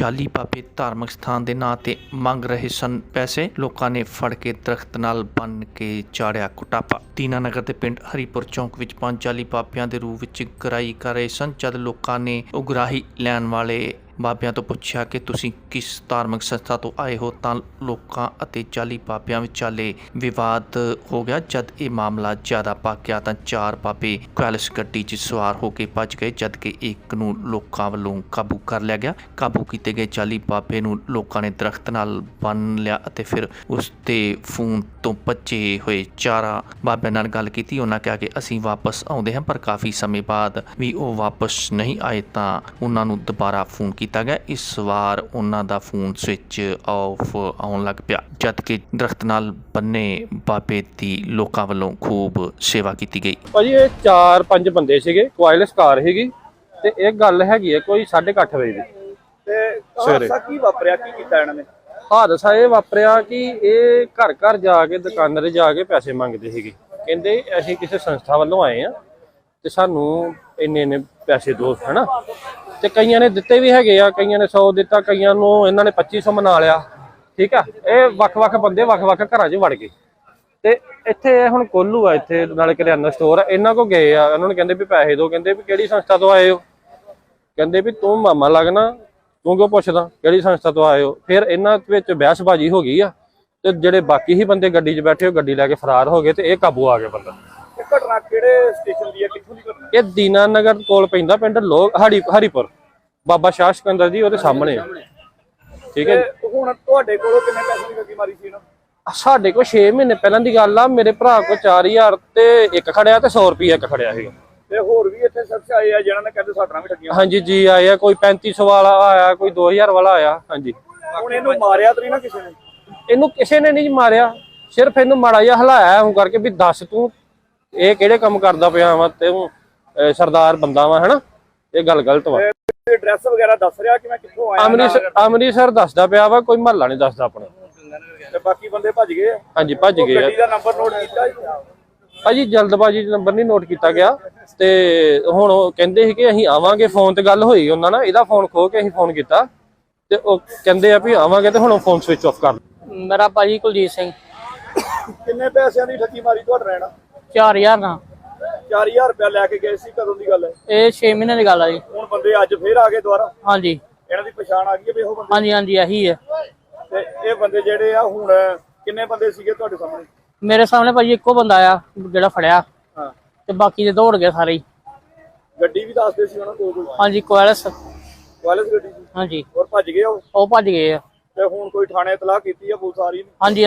ਜਾਲੀ ਬਾਬੇ ਧਾਰਮਿਕ ਸਥਾਨ ਦੇ ਨਾਂ ਤੇ ਮੰਗ ਰਹੇ ਸਨ। ਪੈਸੇ ਲੋਕਾਂ ਨੇ ਫੜ ਕੇ ਦਰਖਤ ਨਾਲ ਬੰਨ ਕੇ ਚਾੜਿਆ ਕੁਟਾਪਾ। ਦੀਨਾ ਨਗਰ ਦੇ ਪਿੰਡ ਹਰੀਪੁਰ ਚੌਂਕ ਵਿੱਚ ਪੰਜ ਜਾਲੀ ਬਾਬਿਆਂ ਦੇ ਰੂਪ ਵਿੱਚ ਗਰਾਈ ਕਰ ਰਹੇ ਸਨ, ਜਦ ਲੋਕਾਂ ਨੇ ਉਗਰਾਹੀ ਲੈਣ ਵਾਲੇ ਬਾਬਿਆਂ ਤੋਂ ਪੁੱਛਿਆ ਕਿ ਤੁਸੀਂ ਕਿਸ ਧਾਰਮਿਕ ਸੰਸਥਾ ਤੋਂ ਆਏ ਹੋ ਤਾਂ ਲੋਕਾਂ ਅਤੇ ਚਾਲੀ ਬਾਬਿਆਂ ਵਿਚਾਲੇ ਵਿਵਾਦ ਹੋ ਗਿਆ। ਜਦ ਇਹ ਮਾਮਲਾ ਜ਼ਿਆਦਾ ਪੱਕ ਗਿਆ ਤਾਂ ਚਾਰ ਬਾਬੇ ਕੁਐਲਿਸ ਗੱਡੀ 'ਚ ਸਵਾਰ ਹੋ ਕੇ ਭੱਜ ਗਏ ਜਦ ਕਿ ਇੱਕ ਨੂੰ ਲੋਕਾਂ ਵੱਲੋਂ ਕਾਬੂ ਕਰ ਲਿਆ ਗਿਆ। ਕਾਬੂ ਕੀਤੇ ਗਏ ਚਾਲੀ ਬਾਬੇ ਨੂੰ ਲੋਕਾਂ ਨੇ ਦਰਖਤ ਨਾਲ ਬੰਨ ਲਿਆ ਅਤੇ ਫਿਰ ਉਸ ਤੇ ਫੋਨ ਤੋਂ ਭੱਜੇ ਹੋਏ ਚਾਰਾਂ ਬਾਬਿਆਂ ਨਾਲ ਗੱਲ ਕੀਤੀ। ਉਹਨਾਂ ਕਿਹਾ ਕਿ ਅਸੀਂ ਵਾਪਸ ਆਉਂਦੇ ਹਾਂ, ਪਰ ਕਾਫੀ ਸਮੇਂ ਬਾਅਦ ਵੀ ਉਹ ਵਾਪਸ ਨਹੀਂ ਆਏ ਤਾਂ ਉਹਨਾਂ ਨੂੰ ਦੁਬਾਰਾ ਫੋਨ ਕੀਤਾ ਗਿਆ। ਇਸ ਵਾਰ ਉਹਨਾਂ ਦਾ ਫੋਨ ਸਵਿਚ ਆਫ ਆਉਣ ਲੱਗ ਪਿਆ ਜਦ ਕਿ ਦਰਖਤ ਨਾਲ ਬੰਨੇ ਬਾਬੇ ਦੀ ਲੋਕਾਂ ਵੱਲੋਂ ਖੂਬ ਸੇਵਾ ਕੀਤੀ ਗਈ। ਭਾਜੀ ਇਹ ਚਾਰ ਪੰਜ ਬੰਦੇ ਸੀਗੇ ਕੁਆਇਲਸ ਕਾਰ ਹੈਗੀ ਤੇ ਇਹ ਗੱਲ ਹੈਗੀ ਹੈ ਕੋਈ 8:30 ਵਜੇ ਦੀ। ਤੇ। ਹਾਦਸਾ ਕੀ ਵਾਪਰਿਆ ਕੀ ਕੀਤਾ ਇਹਨਾਂ ਨੇ? ਹਾਦਸਾ ਇਹ ਵਾਪਰਿਆ ਕਿ ਇਹ ਘਰ ਘਰ ਜਾ ਕੇ ਦੁਕਾਨਾਂ ਤੇ ਜਾ ਕੇ ਪੈਸੇ ਮੰਗਦੇ ਸੀਗੇ। ਕਹਿੰਦੇ ਅਸੀਂ ਕਿਸੇ ਸੰਸਥਾ ਵੱਲੋਂ ਆਏ ਆ ਤੇ ਸਾਨੂੰ ਇੰਨੇ ਇੰਨੇ ਪੈਸੇ ਦਿਓ ਹਨਾ ਤੇ ਕਈਆਂ ਨੇ ਦਿੱਤੇ ਵੀ ਹੈਗੇ ਆ, ਕਈਆਂ ਨੇ 100 ਦਿੱਤਾ, ਕਈਆਂ ਨੂੰ ਇਹਨਾਂ ਨੇ 2500 ਮਨਾ ਲਿਆ। ਠੀਕ ਆ? ਇਹ ਵੱਖ-ਵੱਖ ਬੰਦੇ ਵੱਖ-ਵੱਖ ਘਰਾਂ 'ਚ ਵੜ ਗਏ। ਤੇ ਇੱਥੇ ਹੁਣ ਕੋਲੂ ਆ, ਇੱਥੇ ਨਾਲੇ ਕਰਿਆਨਾ ਸਟੋਰ ਆ, ਇਹਨਾਂ ਕੋ ਗਏ ਆ। ਉਹਨਾਂ ਨੂੰ ਕਹਿੰਦੇ ਵੀ ਪੈਸੇ ਦਿਓ ਕਹਿੰਦੇ ਵੀ ਕਿਹੜੀ ਸੰਸਥਾ ਤੋਂ ਆਏ ਹੋ? ਕਹਿੰਦੇ ਵੀ ਤੂੰ ਮਾਮਾ ਲੱਗਣਾ, ਤੂੰ ਕਿਉਂ ਪੁੱਛਦਾ ਕਿਹੜੀ ਸੰਸਥਾ ਤੋਂ ਆਏ ਹੋ? ਫਿਰ ਇਹਨਾਂ ਵਿੱਚ ਬਹਿਸਬਾਜ਼ੀ ਹੋ ਗਈ ਆ। ਤੇ ਜਿਹੜੇ ਬਾਕੀ ਹੀ ਬੰਦੇ ਗੱਡੀ 'ਚ ਬੈਠੇ ਹੋ, ਗੱਡੀ ਲੈ ਕੇ ਫਰਾਰ ਹੋ ਗਏ ਤੇ ਇਹ ਕਾਬੂ ਆ ਗਿਆ ਬੰਦਾ। ਘਟਨਾ ਕਿਹੜੇ ਸਟੇਸ਼ਨ ਦੀ ਹੈ? ਕਿੱਥੋਂ ਦੀ ਘਟਨਾ? ਇਹ ਦੀਨਾਨਗਰ ਕੋਲ ਪੈਂਦਾ ਪਿੰਡ ਲੋਕ ਹਰੀ ਹਰੀਪੁਰ। ਬਾਬਾ ਸ਼ਾਹ ਸਿਕੰਦਰ ਜੀ ਉਹਦੇ ਸਾਹਮਣੇ ਆ। ਠੀਕ ਹੈ ਜੀ? ਤੇ ਹੁਣ ਤੁਹਾਡੇ ਕੋਲੋਂ ਕਿੰਨੇ ਪੈਸੇ ਦੀ ਗੱਡੀ ਮਾਰੀ ਸੀ ਇਹਨਾਂ? ਸਾਡੇ ਕੋਲ 6 ਮਹੀਨੇ ਪਹਿਲਾਂ ਦੀ ਗੱਲ ਆ ਮੇਰੇ ਭਰਾ ਕੋਲ 4000 ਤੇ ਇੱਕ ਖੜਿਆ ਤੇ 100 ਰੁਪਏ ਇੱਕ ਖੜਿਆ ਸੀਗਾ ਤੇ ਹੋਰ ਵੀ ਇੱਥੇ ਸ਼ਖਸ ਆਏ ਆ ਜਿਹਨਾਂ ਨੇ ਕਹਿੰਦੇ ਸਾਡਰਾਂ ਵੀ ਠੱਗੀਆਂ ਹਾਂਜੀ ਜੀ ਆਏ ਆ ਕੋਈ 3500 ਵਾਲਾ ਆਇਆ ਕੋਈ 2000 ਵਾਲਾ ਆਇਆ ਹਾਂਜੀ। ਹੁਣ ਇਹਨੂੰ ਮਾਰਿਆ ਤਾਂ ਨਹੀਂ ਨਾ ਕਿਸੇ ਨੇ? ਇਹਨੂੰ ਕਿਸੇ ਨੇ ਨਹੀਂ ਮਾਰਿਆ ਸਿਰਫ ਇਹਨੂੰ ਮਾੜਾ ਜਿਹਾ ਹਲਾਇਆ ਹੂੰ ਕਰਕੇ ਵੀ ਦੱਸ ਤੂੰ ਇਹ ਕਿਹੜੇ ਕੰਮ ਕਰਦਾ ਪਿਆ ਵਾ ਤੇ ਸਰਦਾਰ ਬੰਦਾ ਵਾ ਹਨਾ? ਇਹ ਗੱਲ ਗਲਤ ਵਾ। ਐਡਰੈਸ ਵਗੈਰਾ ਦੱਸ ਰਿਹਾ ਕਿ ਮੈਂ ਕਿੱਥੋਂ ਆਇਆ ਅੰਮ੍ਰਿਤਸਰ ਅੰਮ੍ਰਿਤਸਰ ਦੱਸਦਾ ਪਿਆ ਵਾ ਕੋਈ ਮਹੱਲਾ ਨਹੀਂ ਦੱਸਦਾ ਆਪਣਾ। ਤੇ ਬਾਕੀ ਬੰਦੇ ਭੱਜ ਗਏ ਆ? ਹਾਂਜੀ ਭੱਜ ਗਏ ਆ। ਗੱਡੀ ਦਾ ਨੰਬਰ ਨੋਟ ਕੀਤਾ ਜੀ? ਭਾਜੀ ਜਲਦਬਾਜ਼ੀ 'ਚ ਨੰਬਰ ਨਹੀਂ ਨੋਟ ਕੀਤਾ ਗਿਆ। ਤੇ ਹੁਣ ਉਹ ਕਹਿੰਦੇ ਸੀ ਕਿ ਅਸੀਂ ਆਵਾਂਗੇ ਫੋਨ ਤੇ ਗੱਲ ਹੋਈ ਉਹਨਾਂ ਨਾਲ ਇਹਦਾ ਫੋਨ ਖੋ ਕੇ ਅਸੀਂ ਫੋਨ ਕੀਤਾ। ਤੇ ਉਹ ਕਹਿੰਦੇ ਆ ਵੀ ਆਵਾਂਗੇ ਤੇ ਹੁਣ ਫੋਨ ਸਵਿਚ ਆਫ ਕਰ ਮੇਰਾ ਭਾਜੀ ਕੁਲਜੀਤ ਸਿੰਘ। ਕਿੰਨੇ ਪੈਸਿਆਂ ਦੀ ਠੱਗੀ ਮਾਰੀ ਤੁਹਾਡਾ ਰਹਿਣਾ 4000 ਦਾ। 4000 ਰੁਪਇਆ ਲੈ ਕੇ ਗਏ ਸੀ ਕਦੋਂ ਦੀ ਗੱਲ ਹੈ? ਇਹ 6 ਮਹੀਨੇ ਦੀ ਗੱਲ ਆ ਜੀ। ਹੁਣ ਬੰਦੇ ਅੱਜ ਫੇਰ ਆ ਗਏ ਦੁਬਾਰਾ? ਹਾਂਜੀ। ਇਹਨਾਂ ਦੀ ਪਛਾਣ ਆ ਗਈ ਹੈ ਵੀ ਇਹੋ ਬੰਦੇ? ਹਾਂਜੀ ਹਾਂਜੀ ਇਹੀ ਹੈ। ਤੇ ਇਹ ਬੰਦੇ ਜਿਹੜੇ ਆ ਹੁਣ ਕਿੰਨੇ ਬੰਦੇ ਸੀਗੇ ਤੁਹਾਡੇ ਸਾਹਮਣੇ? ਮੇਰੇ ਸਾਹਮਣੇ ਭਾਜੀ ਇੱਕੋ ਬੰਦਾ ਆ ਜਿਹੜਾ ਫੜਿਆ। ਹਾਂ। ਤੇ ਬਾਕੀ ਦੇ ਦੌੜ ਗਏ ਸਾਰੇ ਹੀ। ਗੱਡੀ ਵੀ ਦੱਸਦੇ ਸੀ ਉਹਨਾਂ ਕੋਲ ਕੋਈ? ਹਾਂਜੀ ਕੋਇਲਸ। ਵਾਇਰਲੈਸ ਗੱਡੀ ਸੀ? ਹਾਂਜੀ। ਔਰ ਭੱਜ ਗਏ ਉਹ? ਉਹ ਭੱਜ ਗਏ ਆ। ਤੇ ਹੁਣ ਕੋਈ ਥਾਣੇ ਇਤਲਾਹ ਕੀਤੀ ਆ ਪੁਲਿਸ ਆ ਰਹੀ ਨੇ ਹਾਂਜੀ